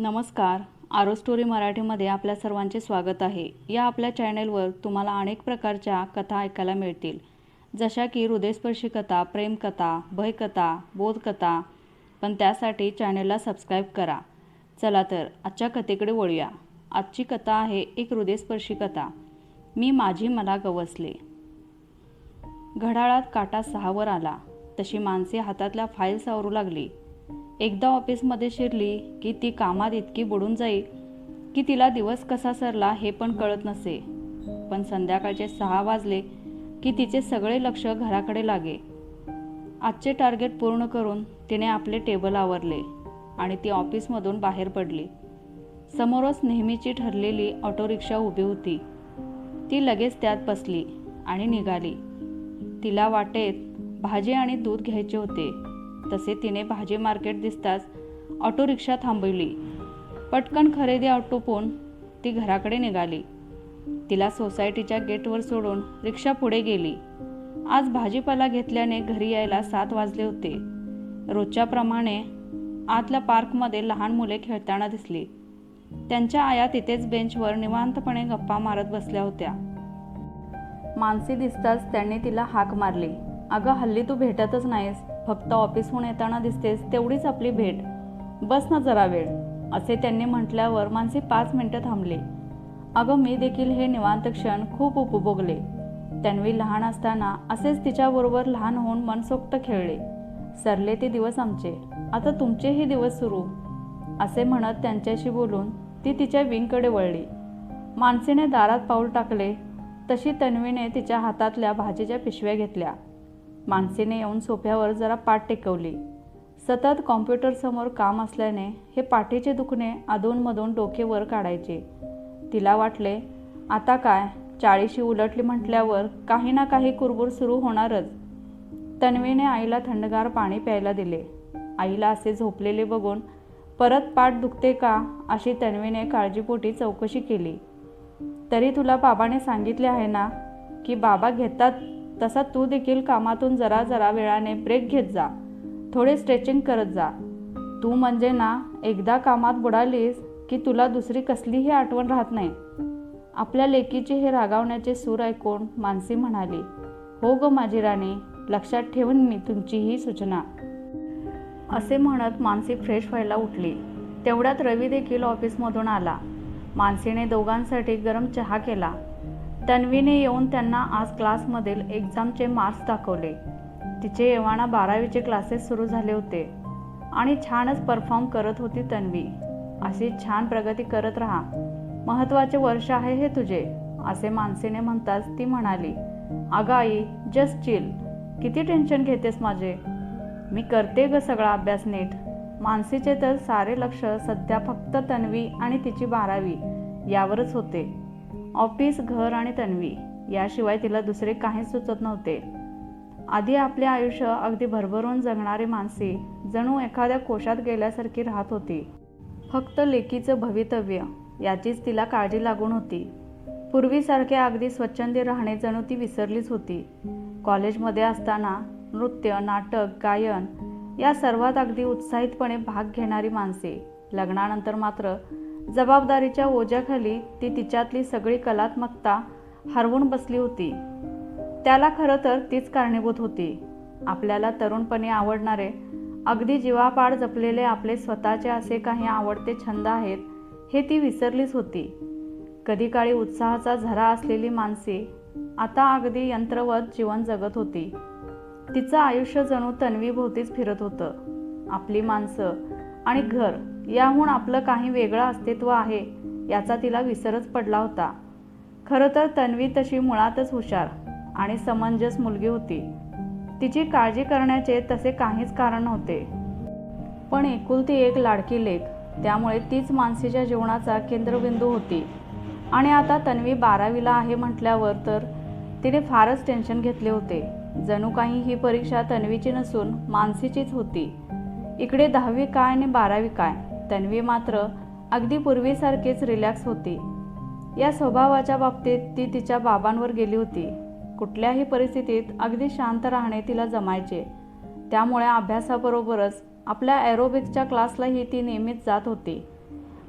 नमस्कार. आरो स्टोरी मराठीमध्ये आपल्या सर्वांचे स्वागत आहे. या आपल्या चॅनेलवर तुम्हाला अनेक प्रकारच्या कथा ऐकायला मिळतील. जशा की हृदयस्पर्शी कथा प्रेमकथा भयकथा बोधकथा. पण त्यासाठी चॅनेलला सबस्क्राईब करा. चला तर आजच्या कथेकडे वळूया. आजची कथा आहे एक हृदयस्पर्शी कथा. मी माझी मला गवसले. घड्याळात काटा सहावर आला. तशी माणसे हातातल्या फाईल सावरू लागली. एकदा ऑफिसमध्ये शिरली की ती कामात इतकी बुडून जाई की तिला दिवस कसा सरला हे पण कळत नसे. पण संध्याकाळचे सहा वाजले की तिचे सगळे लक्ष घराकडे लागे. आजचे टार्गेट पूर्ण करून तिने आपले टेबल आवरले आणि ती ऑफिसमधून बाहेर पडली. समोरच नेहमीची ठरलेली ऑटो रिक्षा उभी होती. ती लगेच त्यात बसली आणि निघाली. तिला वाटेत भाजी आणि दूध घ्यायचे होते. तसे तिने भाजी मार्केट दिसताच ऑटो रिक्षा थांबवली. पटकन खरेदी आटोपून ती घराकडे निघाली. तिला सोसायटीच्या गेटवर सोडून रिक्षा पुढे गेली. आज भाजीपाला घेतल्याने घरी यायला सात वाजले होते. रोजच्याप्रमाणे आतल्या पार्कमध्ये लहान मुले खेळताना दिसली. त्यांच्या आया तिथेच बेंचवर निवांतपणे गप्पा मारत बसल्या होत्या. मानसी दिसताच त्यांनी तिला हाक मारली. अगं हल्ली तू भेटतच नाहीस. फक्त ऑफिसहून येताना दिसतेस तेवढीच आपली भेट. बस ना जरा वेळ असे त्यांनी म्हटल्यावर मानसी पाच मिनिटं थांबली. अगं मी देखील हे निवांत क्षण खूप उपभोगले. तन्वी लहान असताना असेच तिच्याबरोबर लहान होऊन मनसोक्त खेळले. सरले ते दिवस आमचे आता तुमचेही दिवस सुरू. असे म्हणत त्यांच्याशी बोलून ती तिच्या विंगकडे वळली. मानसीने दारात पाऊल टाकले तशी तन्वीने तिच्या हातातल्या भाजीच्या पिशव्या घेतल्या. मानसीने येऊन सोफ्यावर जरा पाठ टेकवली. सतत कॉम्प्युटरसमोर काम असल्याने हे पाठीचे दुखणे अधूनमधून डोके वर काढायचे. तिला वाटले आता काय? चाळीशी उलटली म्हटल्यावर काही ना काही कुरबुर सुरू होणारच. तन्वीने आईला थंडगार पाणी प्यायला दिले. आईला असे झोपलेले बघून परत पाठ दुखते का? अशी तन्वीने काळजीपोटी चौकशी केली. तरी तुला बाबाने सांगितले आहे ना की बाबा घेतात तसा तू देखील कामातून जरा जरा वेळाने ब्रेक घेत जा. थोडे स्ट्रेचिंग करत जा. तू म्हणजे ना एकदा कामात बुडालीस की तुला दुसरी कसलीही आठवण राहत नाही. आपल्या लेकीचे हे रागावण्याचे सूर ऐकून मानसी म्हणाली हो ग माझी राणी लक्षात ठेवून मी तुमची ही सूचना. असे म्हणत मानसी फ्रेश व्हायला उठली. तेवढ्यात रवी देखील ऑफिसमधून आला. मानसीने दोघांसाठी गरम चहा केला. तन्वीने येऊन त्यांना आज क्लासमधील एक्झामचे मार्क्स दाखवले. तिचे येवाना बारावीचे क्लासेस सुरू झाले होते आणि छानच परफॉर्म करत होती तन्वी. अशी छान प्रगती करत राहा. महत्त्वाचे वर्ष आहे हे तुझे असे मानसीने म्हणताच ती म्हणाली. अगं आई जस्ट चिल किती टेन्शन घेतेस माझे? मी करते ग सगळा अभ्यास नीट. मानसीचे तर सारे लक्ष सध्या फक्त तन्वी आणि तिची बारावी यावरच होते. ऑफिस घर आणि तन्वी याशिवाय तिला दुसरे काहीच सुचत नव्हते. आधी आपले आयुष्य अगदी भरभरून जगणारी माणसे जणू एखाद्या कोशात गेल्यासारखी राहत होती. फक्त लेकीचं भवितव्य याचीच तिला काळजी लागून होती. पूर्वीसारखे अगदी स्वच्छंदी राहणे जणू ती विसरलीच होती. कॉलेजमध्ये असताना नृत्य नाटक गायन या सर्वात अगदी उत्साहितपणे भाग घेणारी माणसे लग्नानंतर मात्र जबाबदारीच्या ओझ्याखाली ती तिच्यातली सगळी कलात्मकता हरवून बसली होती. त्याला खरं तर तीच कारणीभूत होती. आपल्याला तरुणपणी आवडणारे अगदी जीवापाड जपलेले आपले स्वतःचे असे काही आवडते छंद आहेत हे ती विसरलीच होती. कधी काळी उत्साहाचा झरा असलेली माणसे आता अगदी यंत्रवत जीवन जगत होती. तिचं आयुष्य जणू तन्वीभोवतीच फिरत होतं. आपली माणसं आणि घर याहून आपलं काही वेगळं अस्तित्व आहे याचा तिला विसरच पडला होता. खरं तर तन्वी तशी मुळातच हुशार आणि समंजस मुलगी होती. तिची काळजी करण्याचे तसे काहीच कारण नव्हते. पण एकुलती एक लाडकी लेख त्यामुळे तीच मानसीच्या जीवनाचा केंद्रबिंदू होती. आणि आता तन्वी बारावीला आहे म्हटल्यावर तर तिने फारच टेन्शन घेतले होते. जणू काही ही परीक्षा तन्वीची नसून मानसीचीच होती. इकडे दहावी काय आणि बारावी काय? तन्वी मात्र अगदी पूर्वीसारखीच रिलॅक्स होती. या स्वभावाच्या बाबतीत ती तिच्या बाबांवर गेली होती. कुठल्याही परिस्थितीत अगदी शांत राहणे तिला जमायचे. त्यामुळे अभ्यासाबरोबरच आपल्या ॲरोबिक्सच्या क्लासलाही ती नेहमीच जात होती.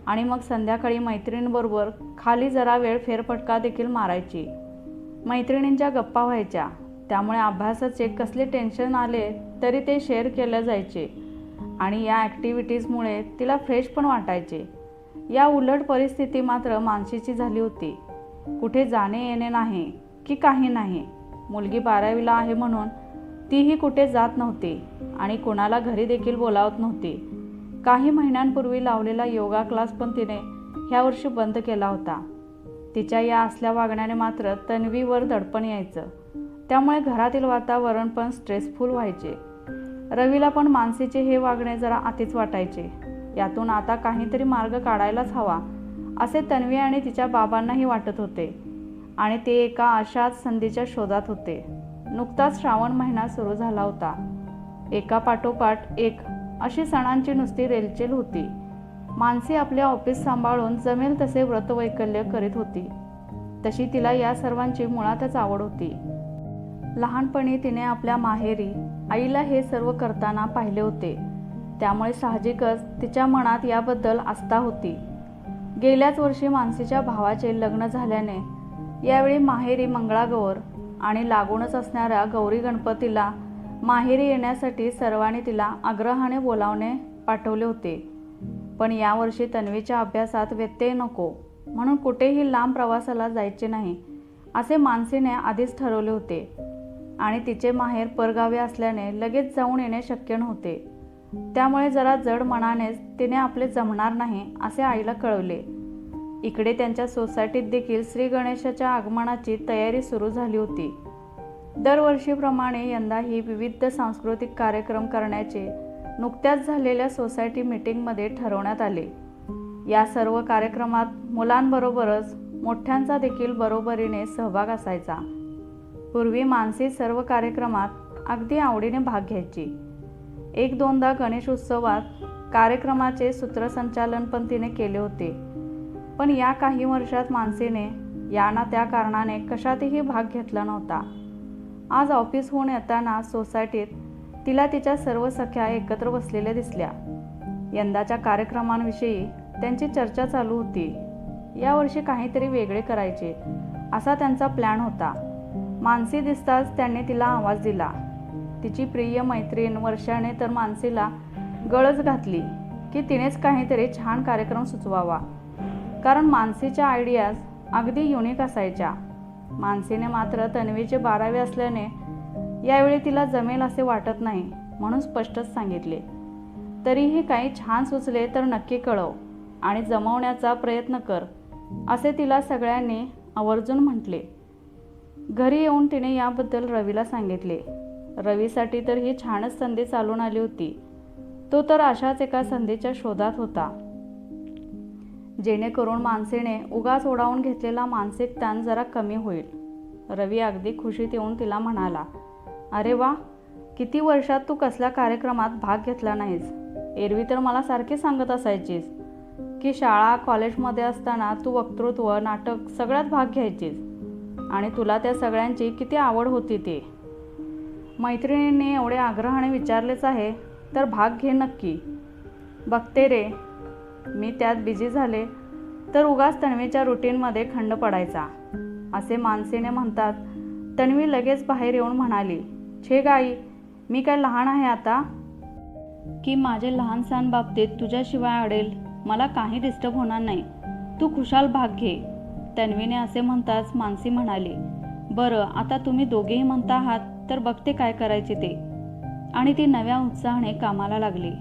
आणि मग संध्याकाळी मैत्रिणींबरोबर खाली जरा वेळ फेरफटका देखील मारायची. मैत्रिणींच्या गप्पा व्हायच्या. त्यामुळे अभ्यासाचे कसले टेन्शन आले तरी ते शेअर केले जायचे. आणि या ॲक्टिव्हिटीजमुळे तिला फ्रेश पण वाटायचे. या उलट परिस्थिती मात्र मानसीची झाली होती. कुठे जाणे येणे नाही की काही नाही मुलगी बारावीला आहे म्हणून तीही कुठे जात नव्हती आणि कोणाला घरी देखील बोलावत नव्हती. काही महिन्यांपूर्वी लावलेला योगा क्लास पण तिने ह्या वर्षी बंद केला होता. तिच्या या असल्या वागण्याने मात्र तन्वीवर दडपण यायचं. त्यामुळे घरातील वातावरण पण स्ट्रेसफुल व्हायचे. रवीला पण मानसीचे हे वागणे जरा आतीच वाटायचे. यातून आता काहीतरी मार्ग काढायलाच हवा असे तन्वी आणि तिच्या बाबांनाही वाटत होते. आणि ते एका अशाच संधीच्या शोधात होते. नुकताच श्रावण महिना सुरू झाला होता. एका पाठोपाठ एक अशी सणांची नुसती रेलचेल होती. मानसी आपले ऑफिस सांभाळून जमेल तसे व्रतवैकल्य करीत होती. तशी तिला या सर्वांची मुळातच आवड होती. लहानपणी तिने आपल्या माहेरी आईला हे सर्व करताना पाहिले होते. त्यामुळे साहजिकच तिच्या मनात याबद्दल आस्था होती. गेल्याच वर्षी मानसीच्या भावाचे लग्न झाल्याने यावेळी माहेरी मंगळागौर आणि लागूनच असणाऱ्या गौरी गणपतीला माहेरी येण्यासाठी सर्वांनी तिला आग्रहाने बोलावणे पाठवले होते. पण यावर्षी तन्वीच्या अभ्यासात व्यत्यय नको म्हणून कुठेही लांब प्रवासाला जायचे नाही असे मानसीने आधीच ठरवले होते. आणि तिचे माहेर परगावे असल्याने लगेच जाऊन येणे शक्य नव्हते. त्यामुळे जरा जड मनानेच तिने आपले जमणार नाही असे आईला कळवले. इकडे त्यांच्या सोसायटीत देखील श्री गणेशाच्या आगमनाची तयारी सुरू झाली होती. दरवर्षीप्रमाणे यंदाही विविध सांस्कृतिक कार्यक्रम करण्याचे नुकत्याच झालेल्या सोसायटी मीटिंगमध्ये ठरवण्यात आले. या सर्व कार्यक्रमात मुलांबरोबरच मोठ्यांचा देखील बरोबरीने सहभाग असायचा. पूर्वी मानसी सर्व कार्यक्रमात अगदी आवडीने भाग घ्यायची. एक दोनदा गणेश उत्सवात कार्यक्रमाचे सूत्रसंचालन पण तिने केले होते. पण या काही वर्षात मानसीने या ना त्या कारणाने कशातही भाग घेतला नव्हता. आज ऑफिसहून येताना सोसायटीत तिला तिच्या सर्व सख्या एकत्र बसलेल्या दिसल्या. यंदाच्या कार्यक्रमांविषयी त्यांची चर्चा चालू होती. यावर्षी काहीतरी वेगळे करायचे असा त्यांचा प्लॅन होता. मानसी दिसताच त्यांनी तिला आवाज दिला. तिची प्रिय मैत्रीण वर्षाने तर मानसीला गळच घातली की तिनेच काहीतरी छान कार्यक्रम सुचवावा. कारण मानसीच्या आयडियाज अगदी युनिक असायच्या. मानसीने मात्र तन्वीचे बारावे असल्याने यावेळी तिला जमेल असे वाटत नाही म्हणून स्पष्टच सांगितले. तरीही काही छान सुचले तर नक्की कळव आणि जमवण्याचा प्रयत्न कर असे तिला सगळ्यांनी आवर्जून म्हटले. घरी येऊन तिने याबद्दल रवीला सांगितले. रवीसाठी तर ही छानच संधी चालून आली होती. तो तर अशाच एका संधीच्या शोधात होता. जेणेकरून मानसीने उगाच ओढावून घेतलेला मानसिक ताण जरा कमी होईल. रवी अगदी खुशीत येऊन तिला म्हणाला अरे वा किती वर्षात तू कसल्या कार्यक्रमात भाग घेतला नाहीस? एरवी तर मला सारखे सांगत असायचीस की शाळा कॉलेजमध्ये असताना तू वक्तृत्व नाटक सगळ्यात भाग घ्यायचीस. आणि तुला त्या सगळ्यांची किती आवड होती ते. मैत्रिणींनी एवढे आग्रहाने विचारलेच आहे तर भाग घे नक्की. बघते रे मी त्यात बिझी झाले तर उगाच तन्वीच्या रुटीनमध्ये खंड पडायचा. असे मानसीने म्हणतात. तन्वी लगेच बाहेर येऊन म्हणाली छे गाई मी काय लहान आहे आता? की माझे लहान सहान बाबतीत तुझ्याशिवाय अडेल मला काही डिस्टर्ब होणार नाही. तू खुशाल भाग घे. तन्वीने असे म्हणताच मानसी म्हणाली बरं आता तुम्ही दोघेही म्हणता आहात तर बघते काय करायचे ते. आणि ती नव्या उत्साहाने कामाला लागली.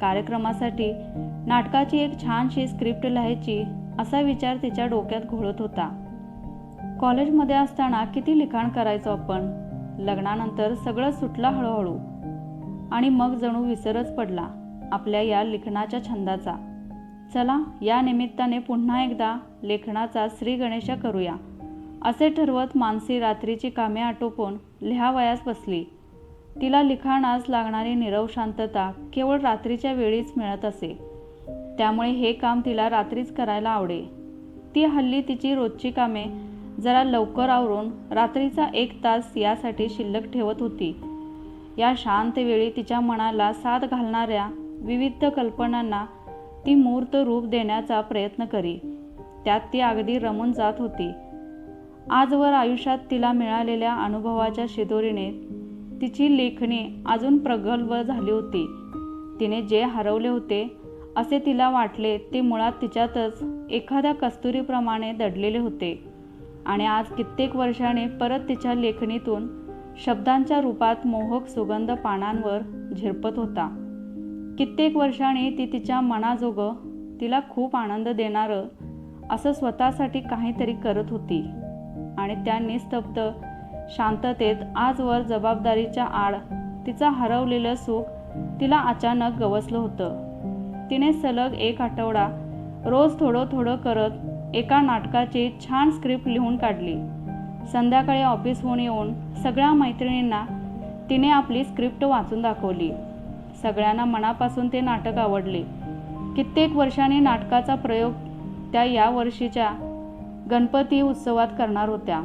कार्यक्रमासाठी नाटकाची एक छानशी स्क्रिप्ट लिहायची असा विचार तिच्या डोक्यात घोळत होता. कॉलेजमध्ये असताना किती लिखाण करायचो आपण? लग्नानंतर सगळं सुटलं हळूहळू. आणि मग जणू विसरच पडला आपल्या या लिखाणाच्या छंदाचा. चला या निमित्ताने पुन्हा एकदा लेखनाचा श्री गणेशा करूया. असे ठरवत मानसी रात्रीची कामे आटोपून लिहावयास बसली. तिला लिखाणास लागणारी निरव शांतता केवळ रात्रीच्या वेळीच मिळत असे. त्यामुळे हे काम तिला रात्रीच करायला आवडे. ती हल्ली तिची रोजची कामे जरा लवकर आवरून रात्रीचा एक तास यासाठी शिल्लक ठेवत होती. या शांत वेळी तिच्या मनाला साथ घालणाऱ्या विविध कल्पनांना ती मूर्त रूप देण्याचा प्रयत्न करी. त्यात ती अगदी रमून जात होती. आजवर आयुष्यात तिला मिळालेल्या अनुभवाच्या शिदोरीने तिची लेखणी अजून प्रगल्भ झाली होती. तिने जे हरवले होते असे तिला वाटले ते मुळात तिच्यातच एखाद्या कस्तुरीप्रमाणे दडलेले होते. आणि आज कित्येक वर्षाने परत तिच्या लेखणीतून शब्दांच्या रूपात मोहक सुगंध पानांवर झिरपत होता. कित्येक वर्षाने ती तिच्या मनाजोगं तिला खूप आनंद देणारं असं स्वतःसाठी काहीतरी करत होती. आणि त्या निस्तब्ध शांततेत आजवर जबाबदारीच्या आड तिचं हरवलेलं सुख तिला अचानक गवसलं होतं. तिने सलग एक आठवडा रोज थोडं थोडं करत एका नाटकाची छान स्क्रिप्ट लिहून काढली. संध्याकाळी ऑफिसहून येऊन सगळ्या मैत्रिणींना तिने आपली स्क्रिप्ट वाचून दाखवली. सगळ्यांना मनापासून ते नाटक आवडले. कित्येक वर्षांनी नाटकाचा प्रयोग त्या या वर्षीच्या गणपती उत्सवात करणार होत्या.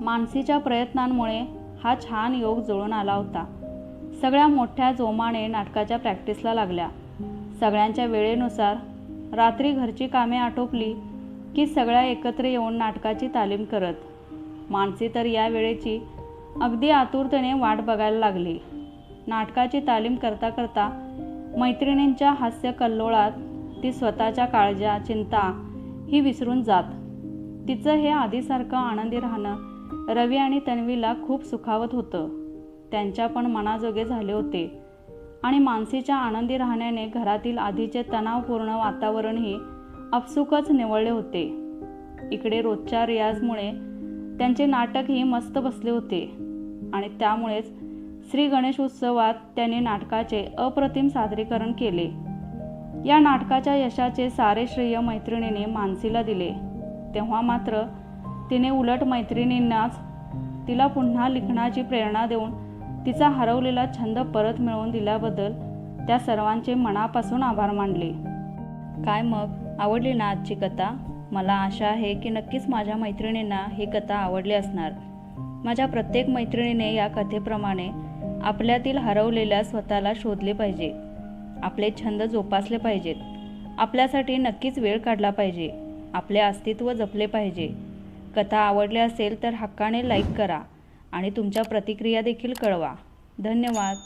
मानसीच्या प्रयत्नांमुळे हा छान योग जुळून आला होता. सगळ्या मोठ्या जोमाने नाटकाच्या प्रॅक्टिसला लागल्या. सगळ्यांच्या वेळेनुसार रात्री घरची कामे आटोपली की सगळ्या एकत्र येऊन नाटकाची तालीम करत. मानसी तर या वेळेची अगदी आतुरतेने वाट बघायला लागली. नाटकाची तालीम करता करता मैत्रिणींच्या हास्य कल्लोळात ती स्वतःच्या काळज्या चिंता ही विसरून जात. तिचं हे आधीसारखं आनंदी राहणं रवी आणि तन्वीला खूप सुखावत होतं. त्यांच्या पण मनाजोगे झाले होते. आणि मानसीच्या आनंदी राहण्याने घरातील आधीचे तणावपूर्ण वातावरणही आपसुकच निवळले होते. इकडे रोजच्या रियाजमुळे त्यांचे नाटकही मस्त बसले होते. आणि त्यामुळेच श्री गणेश उत्सवात त्यांनी नाटकाचे अप्रतिम सादरीकरण केले. या नाटकाच्या यशाचे सारे श्रेय मैत्रिणीने मानसीला दिले. तेव्हा मात्र तिने उलट मैत्रिणींनाच तिला पुन्हा लिखाणाची प्रेरणा देऊन तिचा हरवलेला छंद परत मिळवून दिल्याबद्दल त्या सर्वांचे मनापासून आभार मानले. काय मग? आवडली ना आजची कथा? मला आशा आहे की नक्कीच माझ्या मैत्रिणींना ही कथा आवडली असणार. माझ्या प्रत्येक मैत्रिणीने या कथेप्रमाणे आपल्यातील हरवलेल्या स्वतःला शोधले पाहिजे. आपले छंद जोपासले पाहिजेत. आपल्यासाठी नक्कीच वेळ काढला पाहिजे. आपले अस्तित्व जपले पाहिजे. कथा आवडली असेल तर हक्काने लाईक करा आणि तुमच्या प्रतिक्रिया देखील कळवा. धन्यवाद.